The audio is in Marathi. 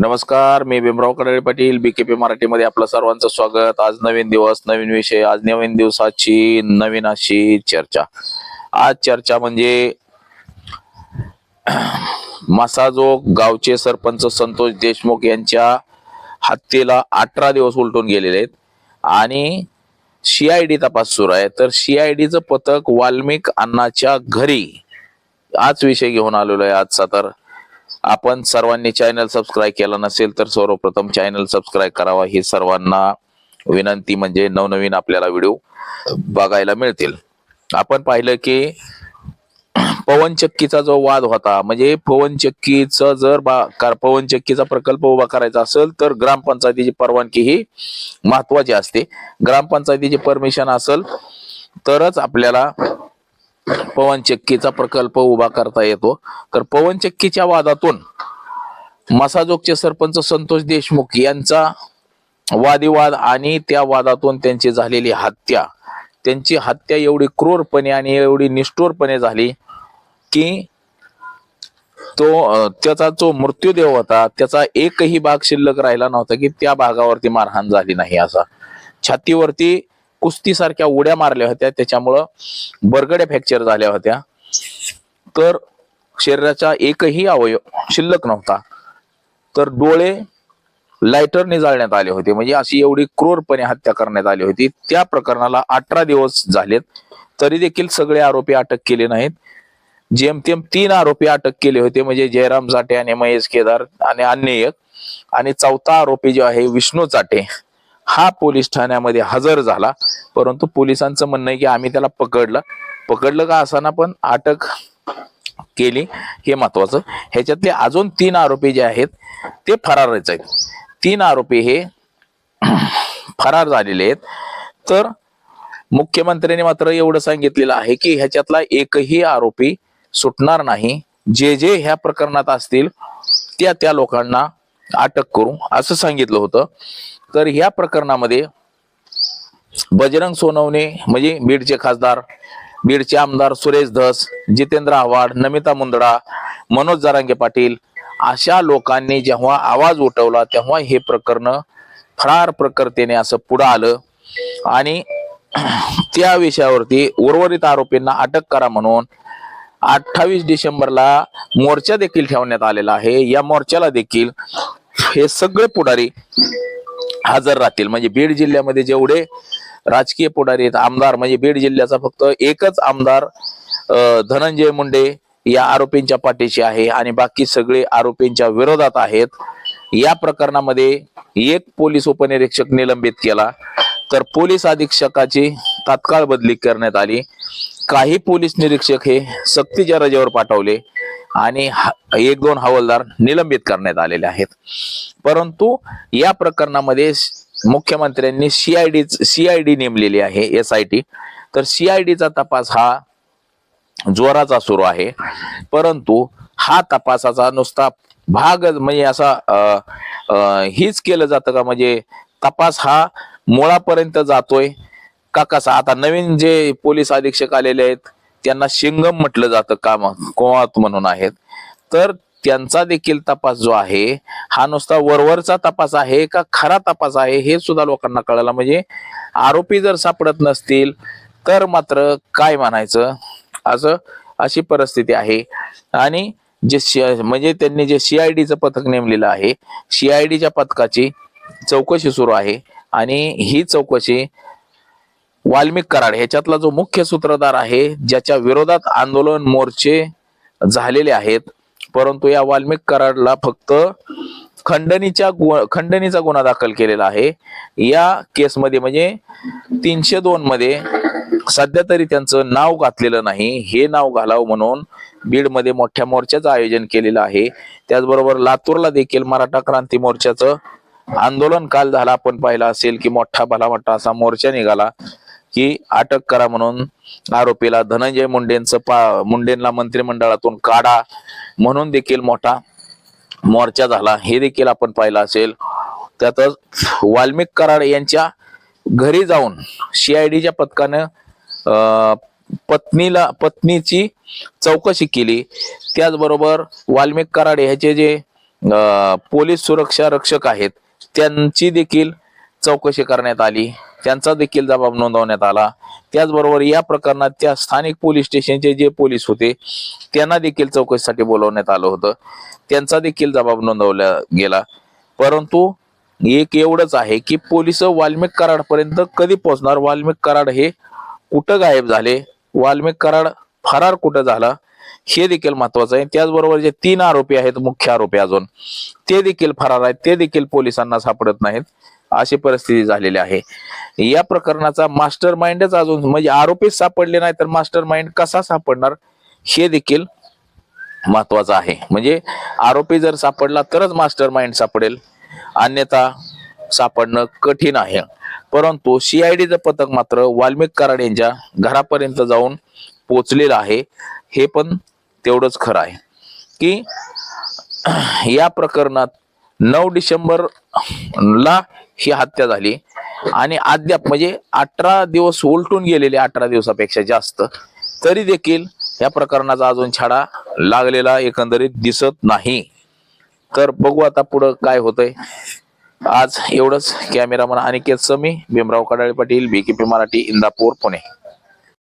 नमस्कार मी भीमराव कडाळे पाटील बीकेपी मराठीमध्ये आपलं सर्वांचं स्वागत. आज नवीन दिवस नवीन विषय आज नवीन दिवसाची नवीन अशी चर्चा. आज चर्चा म्हणजे मासाजोग गावचे सरपंच संतोष देशमुख यांच्या हत्येला अठरा दिवस उलटून गेलेले आहेत. आणि सीआयडी तपास सुरू आहे. तर सीआयडीचं पथक वाल्मिक अण्णाच्या घरी आज विषय घेऊन आलेलो आहे आजचा. तर आपण सर्वांनी चॅनल सबस्क्राईब केला नसेल तर सर्वप्रथम चॅनल सबस्क्राईब करावा ही सर्वांना विनंती म्हणजे नवनवीन आपल्याला व्हिडिओ बघायला मिळतील. आपण पाहिलं की पवनचक्कीचा जो वाद होता म्हणजे पवनचक्कीचा जर बा कार- पवनचक्कीचा प्रकल्प उभा करायचा असेल तर ग्रामपंचायतीची परवानगी ही महत्वाची असते. ग्रामपंचायतीची परमिशन असेल तरच आपल्याला पवनचक्कीचा प्रकल्प उभा करता येतो. तर पवनचक्कीच्या वादातून मसाजोगचे सरपंच संतोष देशमुख यांचा वादिवाद आणि त्या वादातून त्यांची झालेली हत्या. त्यांची हत्या एवढी क्रूरपणे आणि एवढी निष्ठोरपणे झाली की तो त्याचा जो मृत्यूदेव होता त्याचा एकही भाग शिल्लक राहिला नव्हता की त्या भागावरती मारहाण झाली नाही असा. छातीवरती कुस्तीसारख्या उड्या मारल्या होत्या. त्याच्यामुळं बरगड्या फ्रॅक्चर झाल्या होत्या. तर शरीराचा एकही अवयव शिल्लक नव्हता. तर डोळे लायटरने जाळण्यात आले होते. म्हणजे अशी एवढी क्रूरपणे हत्या करण्यात आली होती. त्या प्रकरणाला अठरा दिवस झालेत. तरी देखील सगळे आरोपी अटक केले नाहीत. जेमतेम तीन आरोपी अटक केले होते. म्हणजे जयराम चाटे आणि महेश केदार आणि अन्य एक. आणि चौथा आरोपी जो आहे विष्णू चाटे हा पोलीस ठाण्यामध्ये हजर झाला. परंतु पोलिसांचं म्हणणं आहे की आम्ही त्याला पकडलं. पकडलं का असताना पण अटक केली. हे महत्वाचं. ह्याच्यातले अजून तीन आरोपी जे आहेत ते फरारच आहेत. तीन आरोपी हे फरार झालेले आहेत. तर मुख्यमंत्र्यांनी मात्र एवढं सांगितलेलं आहे की ह्याच्यातला एकही आरोपी सुटणार नाही. जे जे ह्या प्रकरणात असतील त्या त्या लोकांना अटक करू असं सांगितलं होतं. तर ह्या प्रकरणामध्ये बजरंग सोनवणे म्हणजे बीडचे खासदार बीडचे आमदार सुरेश धस जितेंद्र आव्हाड नमिता मुंदडा मनोज जारांगे पाटील अशा लोकांनी जेव्हा आवाज उठवला तेव्हा हे प्रकरण फरार प्रकर्तेने असं पुढं आलं. आणि त्या विषयावरती उर्वरित आरोपींना अटक करा म्हणून अठ्ठावीस डिसेंबरला मोर्चा देखील ठेवण्यात आलेला आहे. या मोर्चाला देखील हे सगळे पुढारी हजर राहतील. म्हणजे बीड जिल्ह्यामध्ये जेवढे राजकीय पुढारी आहेत आमदार म्हणजे बीड जिल्ह्याचा फक्त एकच आमदार धनंजय मुंडे या आरोपींच्या पाठीशी आहे आणि बाकी सगळे आरोपींच्या विरोधात आहेत. या प्रकरणामध्ये एक पोलीस उपनिरीक्षक निलंबित केला. तर पोलीस अधीक्षकाची तात्काळ बदली करण्यात आली. काही पोलीस निरीक्षक हे सक्तीच्या रजेवर पाठवले. आणि एक दोन हवालदार निलंबित करण्यात आलेले आहेत. परंतु या प्रकरणामध्ये मुख्यमंत्र्यांनी सीआयडी सीआयडी नेमलेली आहे एस आय टी तर सीआयडीचा तपास हा जोराचा सुरू आहे. परंतु हा तपासाचा नुसता भाग म्हणजे असा हीच केलं जातं का? म्हणजे तपास हा मुळापर्यंत जातोय का कसा? आता नवीन जे पोलीस अधीक्षक आलेले आहेत त्यांना शिंगम म्हटलं जातं काम कोवात म्हणून आहेत. तर त्यांचा देखील तपास जो आहे हा नुसता वरवरचा तपास आहे का खरा तपास आहे हे सुद्धा लोकांना कळायला म्हणजे आरोपी जर सापडत नसतील तर मात्र काय म्हणायचं? असं अशी परिस्थिती आहे. आणि जे म्हणजे त्यांनी जे सीआयडीचं पथक नेमलेलं आहे सीआयडीच्या पथकाची चौकशी सुरू आहे. आणि ही चौकशी वाल्मिक कराड ह्याच्यातला जो मुख्य सूत्रधार आहे ज्याच्या विरोधात आंदोलन मोर्चे झालेले आहेत परंतु या वाल्मिक कराडला फक्त खंडणीच्या खंडणीचा गुन्हा दाखल केलेला आहे. या केसमध्ये म्हणजे तीनशे दोन मध्ये सध्या तरी त्यांचं नाव घातलेलं नाही. हे नाव घालावं म्हणून बीडमध्ये मोठ्या मोर्चाचं आयोजन केलेलं आहे. त्याचबरोबर लातूरला देखील मराठा क्रांती मोर्चाचं आंदोलन काल झाला. आपण पाहिलं असेल की मोठा भला मोठा असा मोर्चा निघाला. की अटक करा म्हणून आरोपीला धनंजय मुंडेंचं पा मुंडेंना मंत्रिमंडळातून काढा म्हणून देखील मोठा मोर्चा झाला. हे देखील आपण पाहिलं असेल. त्यातच वाल्मिक कराड यांच्या घरी जाऊन सीआयडीच्या पथकानं पत्नीला पत्नीची चौकशी केली. त्याचबरोबर वाल्मिक कराड ह्याचे जे पोलीस सुरक्षा रक्षक आहेत त्यांची देखील चौकशी करण्यात आली. त्यांचा देखील जबाब नोंदवण्यात आला. त्याचबरोबर या प्रकरणात त्या स्थानिक पोलीस स्टेशनचे जे पोलीस होते त्यांना देखील चौकशीसाठी बोलवण्यात आलं होतं. त्यांचा देखील जबाब नोंदवला गेला. परंतु एक एवढंच आहे की पोलीस वाल्मिक कराड पर्यंत कधी पोहोचणार? वाल्मिक कराड हे कुठं गायब झाले? वाल्मिक कराड फरार कुठं झाला? हे देखील महत्वाचं आहे. त्याचबरोबर जे तीन आरोपी आहेत मुख्य आरोपी अजून ते देखील फरार आहेत. ते देखील पोलिसांना सापडत नाहीत. अशी परिस्थिती झालेली आहे. या प्रकरणाचा मास्टर माइंडच अजून म्हणजे आरोपीच सापडले नाही तर मास्टर माइंड कसा सापडणार? हे देखील महत्वाचं आहे. म्हणजे आरोपी जर सापडला तरच मास्टर माइंड सापडेल. अन्यथा सापडणं कठीण आहे. परंतु सीआयडीचं पथक मात्र वाल्मिक कराड यांच्या घरापर्यंत जाऊन पोचलेलं आहे. हे पण तेवढंच खरं आहे. की या प्रकरणात नऊ डिसेंबर ला ही हत्या झाली. आणि अद्याप म्हणजे अठरा दिवस उलटून गेलेले अठरा दिवसापेक्षा जास्त तरी देखील या प्रकरणाचा अजून छाडा लागलेला एकंदरीत दिसत नाही. तर बघू आता पुढं काय होतंय. आज एवढंच. Cameraman Aniket Sami Bhimrao Kadale Patil BKP Marathi Indapur Pune.